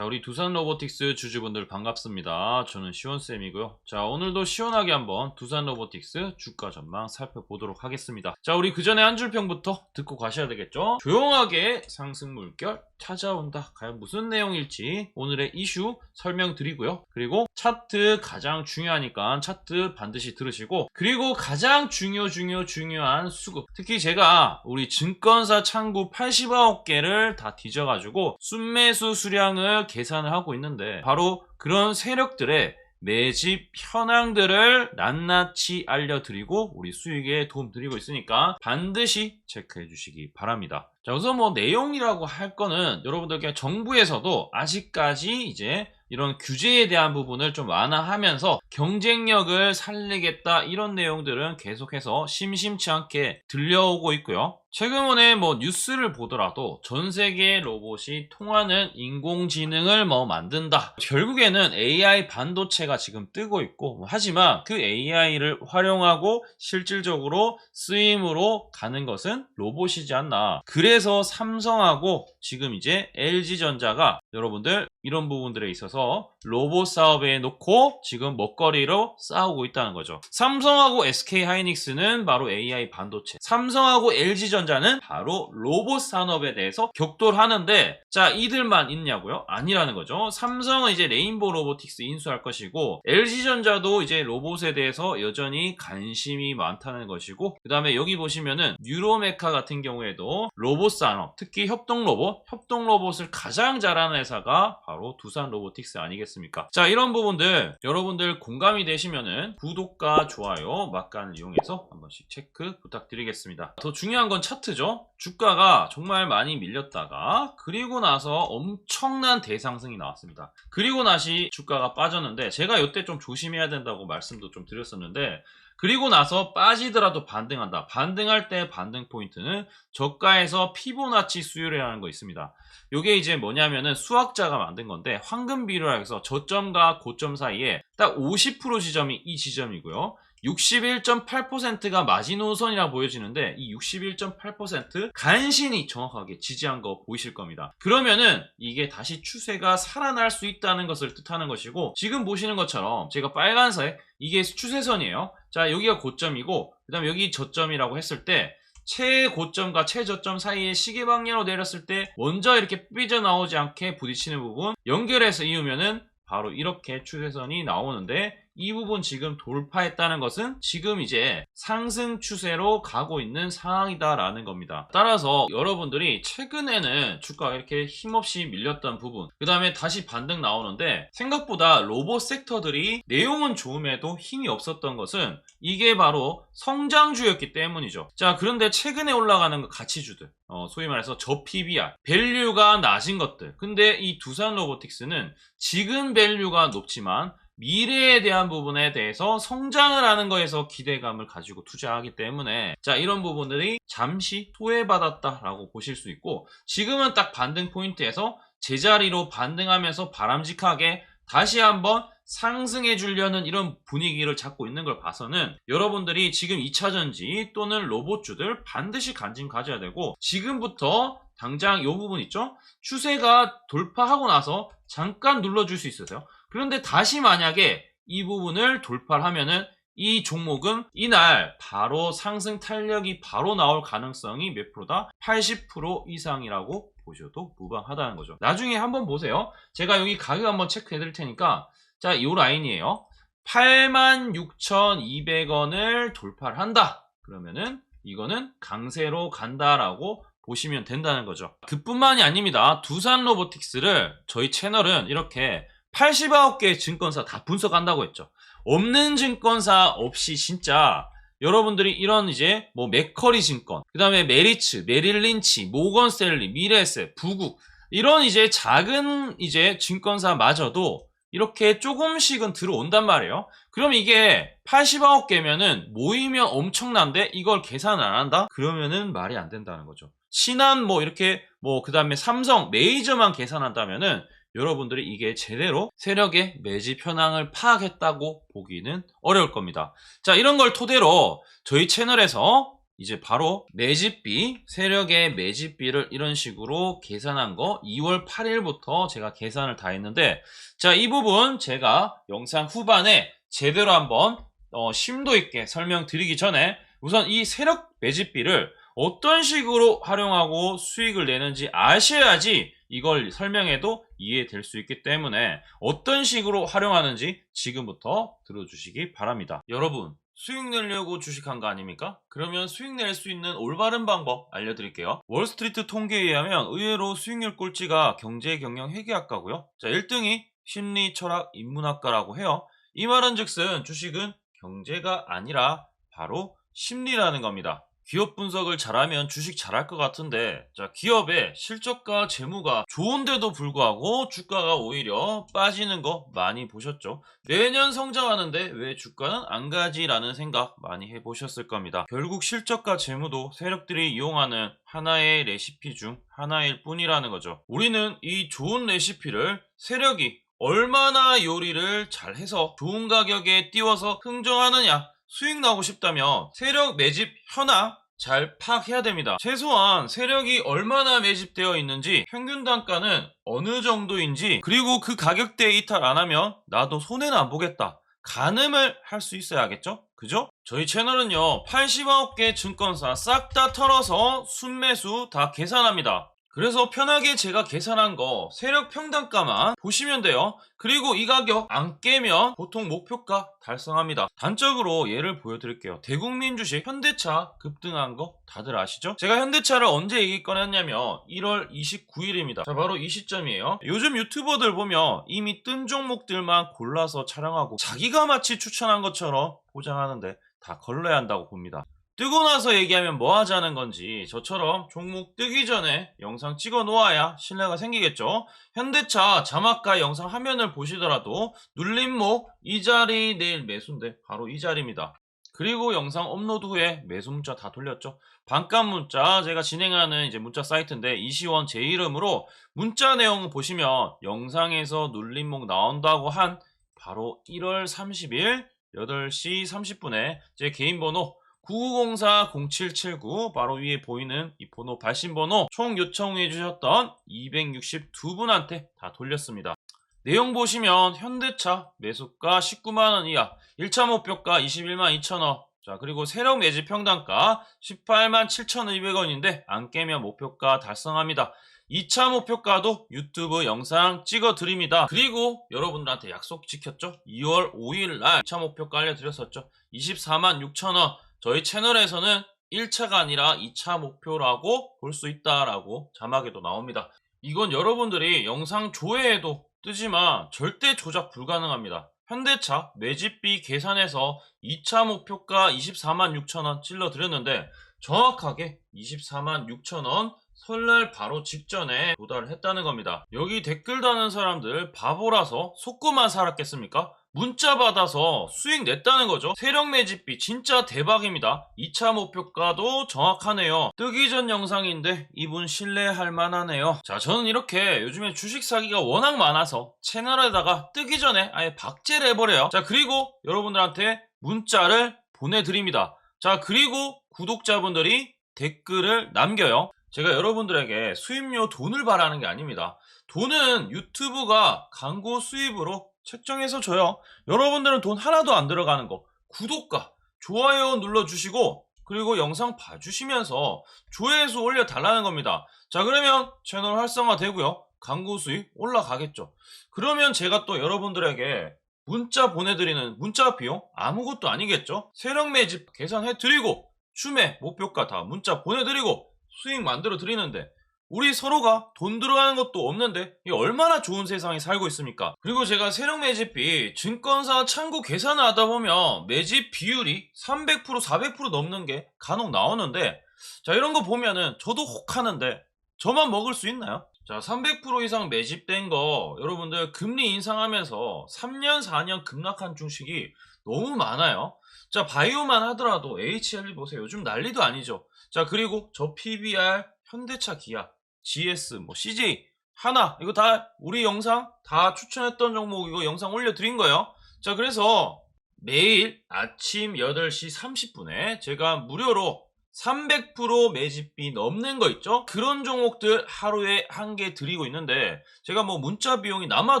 자, 우리 두산 로보틱스 주주분들 반갑습니다. 저는 시원쌤이고요. 자, 오늘도 시원하게 한번 두산 로보틱스 주가 전망 살펴보도록 하겠습니다. 자, 우리 그 전에 한 줄평부터 듣고 가셔야 되겠죠? 조용하게 상승 물결 찾아온다. 과연 무슨 내용일지 오늘의 이슈 설명드리고요. 그리고 차트 가장 중요하니까 차트 반드시 들으시고 그리고 가장 중요 중요 중요한 수급 특히 제가 우리 증권사 창구 89개를 다 뒤져가지고 순매수 수량을 계산을 하고 있는데 바로 그런 세력들의 매집 현황들을 낱낱이 알려드리고 우리 수익에 도움 드리고 있으니까 반드시 체크해 주시기 바랍니다. 자, 우선 뭐 내용이라고 할 거는 여러분들께 정부에서도 아직까지 이제 이런 규제에 대한 부분을 좀 완화하면서 경쟁력을 살리겠다 이런 내용들은 계속해서 심심치 않게 들려오고 있고요. 최근에 뭐 뉴스를 보더라도 전 세계 로봇이 통하는 인공지능을 뭐 만든다. 결국에는 AI 반도체가 지금 뜨고 있고 뭐 하지만 그 AI를 활용하고 실질적으로 쓰임으로 가는 것은 로봇이지 않나. 그래서 삼성하고 지금 이제 LG전자가 여러분들 이런 부분들에 있어서 로봇 사업에 놓고 지금 먹거리로 싸우고 있다는 거죠. 삼성하고 SK 하이닉스는 바로 AI 반도체, 삼성하고 LG전자 는 바로 로봇 산업에 대해서 격돌하는데 자 이들만 있냐고요? 아니라는 거죠. 삼성은 이제 레인보우 로보틱스 인수할 것이고 LG전자도 이제 로봇에 대해서 여전히 관심이 많다는 것이고 그 다음에 여기 보시면은 뉴로메카 같은 경우에도 로봇 산업, 특히 협동 로봇, 협동 로봇을 가장 잘하는 회사가 바로 두산 로보틱스 아니겠습니까? 자, 이런 부분들 여러분들 공감이 되시면은 구독과 좋아요, 막간을 이용해서 한 번씩 체크 부탁드리겠습니다. 더 중요한 건 차트죠. 주가가 정말 많이 밀렸다가 그리고 나서 엄청난 대상승이 나왔습니다. 그리고 나시 주가가 빠졌는데 제가 이때 좀 조심해야 된다고 말씀도 좀 드렸었는데 그리고 나서 빠지더라도 반등한다. 반등할 때 반등 포인트는 저가에서 피보나치 수율이라는 거 있습니다. 요게 이제 뭐냐면은 수학자가 만든 건데 황금 비율이라 해서 저점과 고점 사이에 딱 50% 지점이 이 지점이고요. 61.8%가 마지노선이라 보여지는데 이 61.8% 간신히 정확하게 지지한 거 보이실 겁니다. 그러면은 이게 다시 추세가 살아날 수 있다는 것을 뜻하는 것이고 지금 보시는 것처럼 제가 빨간색 이게 추세선이에요. 자 여기가 고점이고 그 다음에 여기 저점이라고 했을 때 최고점과 최저점 사이에 시계 방향으로 내렸을 때 먼저 이렇게 삐져나오지 않게 부딪히는 부분 연결해서 이으면은 바로 이렇게 추세선이 나오는데 이 부분 지금 돌파했다는 것은 지금 이제 상승 추세로 가고 있는 상황이다라는 겁니다. 따라서 여러분들이 최근에는 주가가 이렇게 힘없이 밀렸던 부분, 그 다음에 다시 반등 나오는데 생각보다 로봇 섹터들이 내용은 좋음에도 힘이 없었던 것은 이게 바로 성장주였기 때문이죠. 자, 그런데 최근에 올라가는 가치주들, 어, 소위 말해서 저 PBR, 밸류가 낮은 것들. 근데 이 두산 로보틱스는 지금 밸류가 높지만 미래에 대한 부분에 대해서 성장을 하는 거에서 기대감을 가지고 투자하기 때문에 자 이런 부분들이 잠시 소외받았다라고 보실 수 있고 지금은 딱 반등 포인트에서 제자리로 반등하면서 바람직하게 다시 한번 상승해 주려는 이런 분위기를 잡고 있는 걸 봐서는 여러분들이 지금 2차전지 또는 로봇주들 반드시 관심 가져야 되고 지금부터 당장 이 부분 있죠? 추세가 돌파하고 나서 잠깐 눌러줄 수 있으세요. 그런데 다시 만약에 이 부분을 돌파를 하면은 이 종목은 이날 바로 상승 탄력이 바로 나올 가능성이 몇 프로다? 80% 이상이라고 보셔도 무방하다는 거죠. 나중에 한번 보세요. 제가 여기 가격 한번 체크해 드릴 테니까 자, 이 라인이에요. 86,200원을 돌파를 한다. 그러면은 이거는 강세로 간다라고 보시면 된다는 거죠. 그뿐만이 아닙니다. 두산 로보틱스를 저희 채널은 이렇게 89개의 증권사 다 분석한다고 했죠. 없는 증권사 없이 진짜 여러분들이 이런 이제 뭐 맥커리 증권, 그 다음에 메리츠, 메릴린치, 모건스탠리, 미래에셋, 부국 이런 이제 작은 이제 증권사마저도 이렇게 조금씩은 들어온단 말이에요. 그럼 이게 89개면은 모이면 엄청난데 이걸 계산 안 한다? 그러면은 말이 안 된다는 거죠. 신한 뭐 이렇게 뭐 그 다음에 삼성 메이저만 계산한다면은 여러분들이 이게 제대로 세력의 매집 현황을 파악했다고 보기는 어려울 겁니다. 자, 이런 걸 토대로 저희 채널에서 이제 바로 매집비, 세력의 매집비를 이런 식으로 계산한 거 2월 8일부터 제가 계산을 다 했는데 자, 이 부분 제가 영상 후반에 제대로 한번 어, 심도 있게 설명드리기 전에 우선 이 세력 매집비를 어떤 식으로 활용하고 수익을 내는지 아셔야지 이걸 설명해도 이해될 수 있기 때문에 어떤 식으로 활용하는지 지금부터 들어주시기 바랍니다. 여러분, 수익 내려고 주식한 거 아닙니까? 그러면 수익 낼 수 있는 올바른 방법 알려드릴게요. 월스트리트 통계에 의하면 의외로 수익률 꼴찌가 경제 경영 회계학과고요. 자, 1등이 심리, 철학, 인문학과라고 해요. 이 말은 즉슨 주식은 경제가 아니라 바로 심리라는 겁니다. 기업 분석을 잘하면 주식 잘할 것 같은데, 자, 기업의 실적과 재무가 좋은데도 불구하고 주가가 오히려 빠지는 거 많이 보셨죠? 매년 성장하는데 왜 주가는 안 가지라는 생각 많이 해보셨을 겁니다. 결국 실적과 재무도 세력들이 이용하는 하나의 레시피 중 하나일 뿐이라는 거죠. 우리는 이 좋은 레시피를 세력이 얼마나 요리를 잘해서 좋은 가격에 띄워서 흥정하느냐 수익 나고 싶다면 세력 매집 현황 잘 파악해야 됩니다. 최소한 세력이 얼마나 매집되어 있는지 평균 단가는 어느 정도인지 그리고 그 가격대에 이탈 안 하면 나도 손해는 안 보겠다. 가늠을 할 수 있어야겠죠? 그죠? 저희 채널은요 89개 증권사 싹 다 털어서 순매수 다 계산합니다. 그래서 편하게 제가 계산한 거 세력 평단가만 보시면 돼요. 그리고 이 가격 안 깨면 보통 목표가 달성합니다. 단적으로 예를 보여드릴게요. 대국민 주식 현대차 급등한 거 다들 아시죠? 제가 현대차를 언제 얘기 꺼냈냐면 1월 29일입니다. 자 바로 이 시점이에요. 요즘 유튜버들 보면 이미 뜬 종목들만 골라서 촬영하고 자기가 마치 추천한 것처럼 포장하는데 다 걸러야 한다고 봅니다. 뜨고 나서 얘기하면 뭐 하자는 건지 저처럼 종목 뜨기 전에 영상 찍어 놓아야 신뢰가 생기겠죠. 현대차 자막과 영상 화면을 보시더라도 눌림목 이 자리 내일 매수인데 바로 이 자리입니다. 그리고 영상 업로드 후에 매수 문자 다 돌렸죠. 반값 문자 제가 진행하는 이제 문자 사이트인데 이시원 제 이름으로 문자 내용 보시면 영상에서 눌림목 나온다고 한 바로 1월 30일 8시 30분에 제 개인 번호 9904-0779 바로 위에 보이는 이 번호 발신번호 총 요청해 주셨던 262분한테 다 돌렸습니다. 내용 보시면 현대차 매수가 19만원 이하 1차 목표가 21만 2천원 자 그리고 세력 매집 평단가 18만 7,200원인데 안 깨면 목표가 달성합니다. 2차 목표가도 유튜브 영상 찍어 드립니다. 그리고 여러분들한테 약속 지켰죠? 2월 5일 날 2차 목표가 알려드렸었죠? 24만 6천원 저희 채널에서는 1차가 아니라 2차 목표라고 볼 수 있다라고 자막에도 나옵니다. 이건 여러분들이 영상 조회에도 뜨지만 절대 조작 불가능합니다. 현대차 매집비 계산해서 2차 목표가 24만 6천원 찔러드렸는데 정확하게 24만 6천원 설날 바로 직전에 도달을 했다는 겁니다. 여기 댓글 다는 사람들 바보라서 속고만 살았겠습니까? 문자 받아서 수익 냈다는 거죠. 세력 매집비 진짜 대박입니다. 2차 목표가도 정확하네요. 뜨기 전 영상인데 이분 신뢰할 만하네요. 자, 저는 이렇게 요즘에 주식 사기가 워낙 많아서 채널에다가 뜨기 전에 아예 박제를 해버려요. 자, 그리고 여러분들한테 문자를 보내드립니다. 자, 그리고 구독자분들이 댓글을 남겨요. 제가 여러분들에게 수입료 돈을 바라는 게 아닙니다. 돈은 유튜브가 광고 수입으로 책정해서 줘요. 여러분들은 돈 하나도 안 들어가는 거. 구독과 좋아요 눌러주시고, 그리고 영상 봐주시면서 조회수 올려달라는 겁니다. 자, 그러면 채널 활성화 되고요. 광고 수익 올라가겠죠. 그러면 제가 또 여러분들에게 문자 보내드리는 문자 비용 아무것도 아니겠죠? 세력 매집 계산해드리고, 추매 목표가 다 문자 보내드리고, 수익 만들어 드리는데 우리 서로가 돈 들어가는 것도 없는데 이 얼마나 좋은 세상에 살고 있습니까? 그리고 제가 세력 매집비 증권사 창구 계산을 하다 보면 매집 비율이 300% 400% 넘는 게 간혹 나오는데 자 이런 거 보면은 저도 혹하는데 저만 먹을 수 있나요? 자 300% 이상 매집된 거 여러분들 금리 인상하면서 3년 4년 급락한 주식이 너무 많아요. 자 바이오만 하더라도 HLB 보세요. 요즘 난리도 아니죠. 자 그리고 저 PBR, 현대차, 기아, GS, 뭐 CJ, 하나 이거 다 우리 영상 다 추천했던 종목 이거 영상 올려드린 거예요. 자 그래서 매일 아침 8시 30분에 제가 무료로 300% 매집비 넘는 거 있죠? 그런 종목들 하루에 한 개 드리고 있는데 제가 뭐 문자 비용이 남아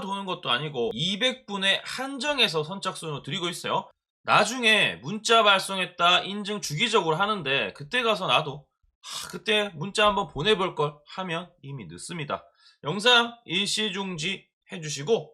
도는 것도 아니고 200분에 한정해서 선착순으로 드리고 있어요. 나중에 문자 발송했다 인증 주기적으로 하는데 그때 가서 나도 하, 그때 문자 한번 보내볼 걸 하면 이미 늦습니다. 영상 일시 중지 해주시고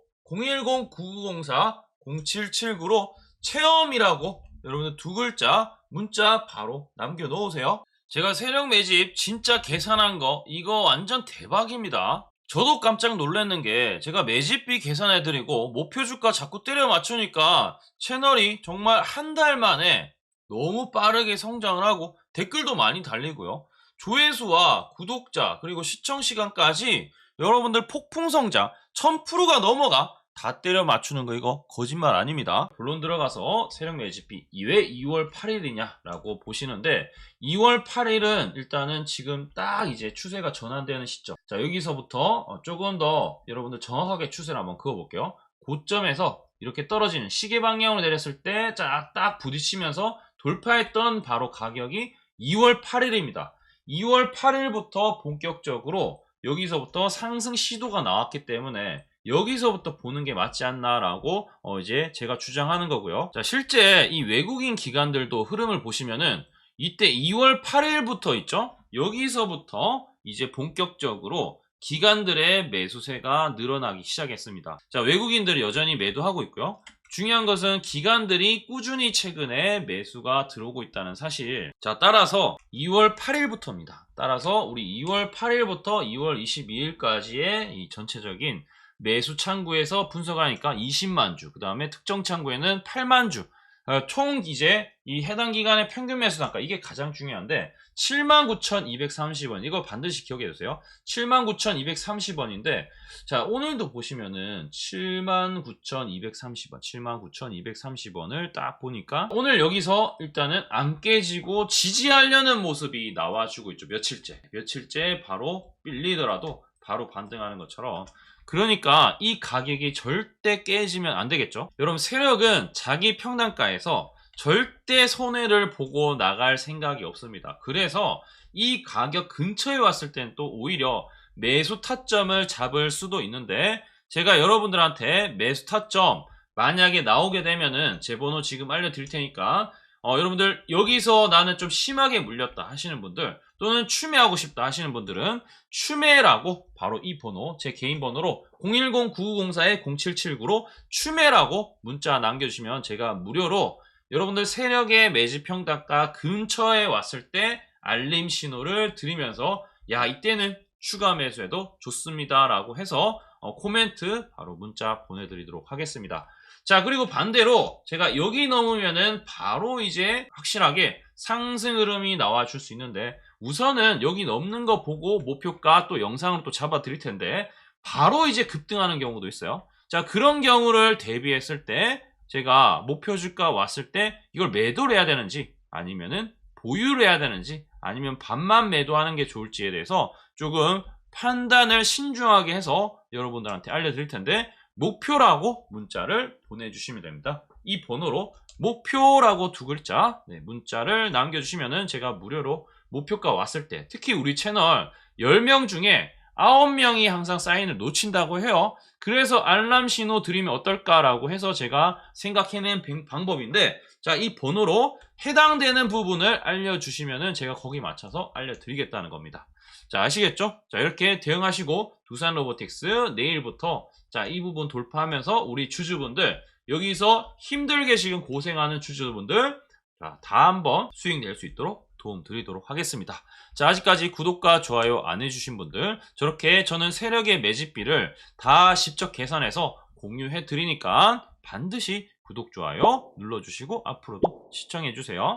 010-9904-0779로 체험이라고 여러분들 두 글자 문자 바로 남겨놓으세요. 제가 세력 매집 진짜 계산한 거 이거 완전 대박입니다. 저도 깜짝 놀랐는 게 제가 매집비 계산해드리고 목표 주가 자꾸 때려 맞추니까 채널이 정말 한 달 만에 너무 빠르게 성장을 하고 댓글도 많이 달리고요. 조회수와 구독자 그리고 시청 시간까지 여러분들 폭풍 성장 1000%가 넘어가 다 때려 맞추는 거 이거 거짓말 아닙니다. 본론 들어가서 세력 매집비 2회 2월 8일이냐라고 보시는데 2월 8일은 일단은 지금 딱 이제 추세가 전환되는 시점. 자 여기서부터 어, 조금 더 여러분들 정확하게 추세를 한번 그어볼게요. 고점에서 이렇게 떨어지는 시계 방향으로 내렸을 때 딱 부딪히면서 돌파했던 바로 가격이 2월 8일입니다. 2월 8일부터 본격적으로 여기서부터 상승 시도가 나왔기 때문에 여기서부터 보는 게 맞지 않나라고 어 이제 제가 주장하는 거고요. 자, 실제 이 외국인 기관들도 흐름을 보시면은 이때 2월 8일부터 있죠? 여기서부터 이제 본격적으로 기관들의 매수세가 늘어나기 시작했습니다. 자, 외국인들이 여전히 매도하고 있고요. 중요한 것은 기관들이 꾸준히 최근에 매수가 들어오고 있다는 사실. 자, 따라서 2월 8일부터입니다. 따라서 우리 2월 8일부터 2월 22일까지의 이 전체적인 매수 창구에서 분석하니까 20만 주, 그 다음에 특정 창구에는 8만 주. 어, 총 이제 이 해당 기간의 평균 매수 단가 이게 가장 중요한데 79,230원 이거 반드시 기억해 두세요. 79,230원인데 자 오늘도 보시면은 79,230원, 79,230원을 딱 보니까 오늘 여기서 일단은 안 깨지고 지지하려는 모습이 나와주고 있죠. 며칠째, 며칠째 바로 빌리더라도 바로 반등하는 것처럼 그러니까 이 가격이 절대 깨지면 안 되겠죠. 여러분 세력은 자기 평단가에서 절대 손해를 보고 나갈 생각이 없습니다. 그래서 이 가격 근처에 왔을 땐 또 오히려 매수 타점을 잡을 수도 있는데 제가 여러분들한테 매수 타점 만약에 나오게 되면은 제 번호 지금 알려드릴 테니까 어, 여러분들 여기서 나는 좀 심하게 물렸다 하시는 분들 또는 추매하고 싶다 하시는 분들은 추매라고 바로 이 번호 제 개인 번호로 010-9904-0779로 추매라고 문자 남겨주시면 제가 무료로 여러분들 세력의 매집 평단가 근처에 왔을 때 알림 신호를 드리면서 야 이때는 추가 매수해도 좋습니다 라고 해서 어, 코멘트 바로 문자 보내드리도록 하겠습니다. 자, 그리고 반대로 제가 여기 넘으면은 바로 이제 확실하게 상승 흐름이 나와 줄 수 있는데 우선은 여기 넘는 거 보고 목표가 또 영상으로 또 잡아 드릴 텐데 바로 이제 급등하는 경우도 있어요. 자, 그런 경우를 대비했을 때 제가 목표 주가 왔을 때 이걸 매도를 해야 되는지 아니면은 보유를 해야 되는지 아니면 반만 매도하는 게 좋을지에 대해서 조금 판단을 신중하게 해서 여러분들한테 알려드릴 텐데 목표라고 문자를 보내주시면 됩니다. 이 번호로 목표라고 두 글자 네, 문자를 남겨주시면은 제가 무료로 목표가 왔을 때 특히 우리 채널 10명 중에 9명이 항상 사인을 놓친다고 해요. 그래서 알람 신호 드리면 어떨까라고 해서 제가 생각해낸 방법인데 자, 이 번호로 해당되는 부분을 알려주시면은 제가 거기 맞춰서 알려드리겠다는 겁니다. 자, 아시겠죠? 자, 이렇게 대응하시고 두산 로보틱스 내일부터 자, 이 부분 돌파하면서 우리 주주분들 여기서 힘들게 지금 고생하는 주주분들 자, 다 한번 수익 낼 수 있도록 도움 드리도록 하겠습니다. 자, 아직까지 구독과 좋아요 안 해주신 분들 저렇게 저는 세력의 매집비를 다 직접 계산해서 공유해 드리니까 반드시 구독, 좋아요 눌러주시고 앞으로도 시청해 주세요.